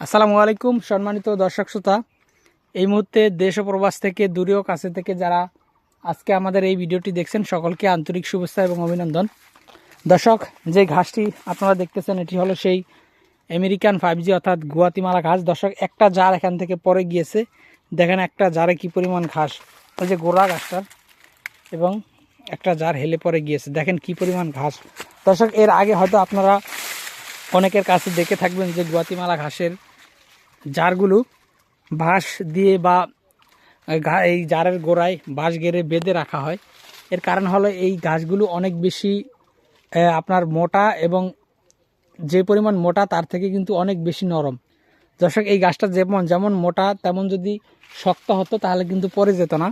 আসসালামু আলাইকুম, সম্মানিত দর্শক শ্রোতা। এই মুহূর্তে দেশ ও প্রবাস থেকে দূরেও কাছে থেকে যারা আজকে আমাদের এই ভিডিওটি দেখছেন, সকলকে আন্তরিক শুভেচ্ছা এবং অভিনন্দন। দর্শক, যে ঘাসটি আপনারা দেখতেছেন, এটি হলো সেই আমেরিকান ফাইভ জি অর্থাৎ গুয়াতিমালা ঘাস। দর্শক, একটা জার এখান থেকে পরে গিয়েছে। দেখেন একটা জারে কি পরিমাণ ঘাস। ওই যে গোড়া ঘাসটার এবং একটা জার হেলে পরে গিয়েছে। দেখেন কি পরিমাণ ঘাস। দর্শক, এর আগে হয়তো আপনারা অনেকের কাছে দেখে থাকবেন যে গুয়াতিমালা ঘাসের জারগুলো বাঁশ দিয়ে বা এই জারের গোড়ায় বাঁশ গেড়ে বেঁধে রাখা হয়। এর কারণ হলো এই গাছগুলো অনেক বেশি আপনার মোটা এবং যে পরিমাণ মোটা তার থেকে কিন্তু অনেক বেশি নরম। দর্শক, এই গাছটা যেমন যেমন মোটা, তেমন যদি শক্ত হতো তাহলে কিন্তু পড়ে যেত না।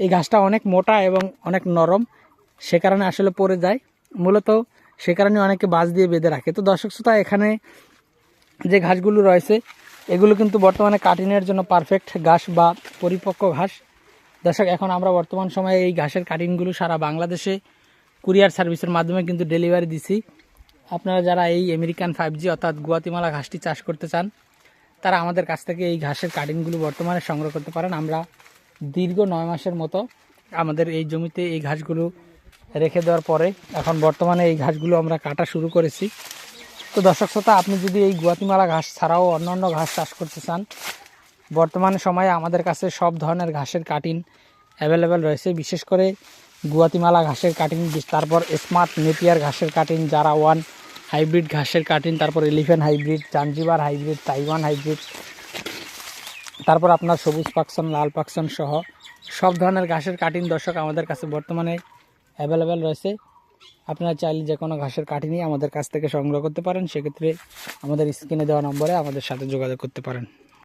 এই গাছটা অনেক মোটা এবং অনেক নরম, সে কারণে আসলে পড়ে যায়। মূলত সে কারণে অনেকে বাঁশ দিয়ে বেঁধে রাখে। তো দর্শক শ্রোতা, এখানে যে ঘাসগুলো রয়েছে, এগুলো কিন্তু বর্তমানে কাটিংয়ের জন্য পারফেক্ট ঘাস বা পরিপক্ক ঘাস। দর্শক, এখন আমরা বর্তমান সময়ে এই ঘাসের কাটিংগুলো সারা বাংলাদেশে কুরিয়ার সার্ভিসের মাধ্যমে কিন্তু ডেলিভারি দিছি। আপনারা যারা এই আমেরিকান ফাইভ জি অর্থাৎ গুয়াতিমালা ঘাসটি চাষ করতে চান, তারা আমাদের কাছ থেকে এই ঘাসের কাটিংগুলো বর্তমানে সংগ্রহ করতে পারেন। আমরা দীর্ঘ নয় মাসের মতো আমাদের এই জমিতে এই ঘাসগুলো রেখে দেওয়ার পরে এখন বর্তমানে এই ঘাসগুলো আমরা কাটা শুরু করেছি। তো দর্শক শ্রোতা, আপনি যদি এই গুয়াতিমালা ঘাস ছাড়াও অন্যান্য ঘাস চাষ করতে চান, বর্তমান সময়ে আমাদের কাছে সব ধরনের ঘাসের কাটিং অ্যাভেলেবেল রয়েছে। বিশেষ করে গুয়াতিমালা ঘাসের কাটিং তারপর স্মার্ট নেপিয়ার ঘাসের কাটিং যারা ওয়ান হাইব্রিড ঘাসের কাটিং তারপর elephant hybrid Zanzibar hybrid Taiwan hybrid তারপর আপনার সবুজ পাকসন, লাল পাকসন সহ সব ধরনের ঘাসের কাটিং দর্শক আমাদের কাছে বর্তমানে অ্যাভেলেবেল রয়েছে। আপনারা চাইলে যে কোনো ঘাসের কাঠি নিয়ে আমাদের কাছ থেকে সংগ্রহ করতে পারেন। সেক্ষেত্রে আমাদের স্ক্রিনে দেওয়া নম্বরে আমাদের সাথে যোগাযোগ করতে পারেন।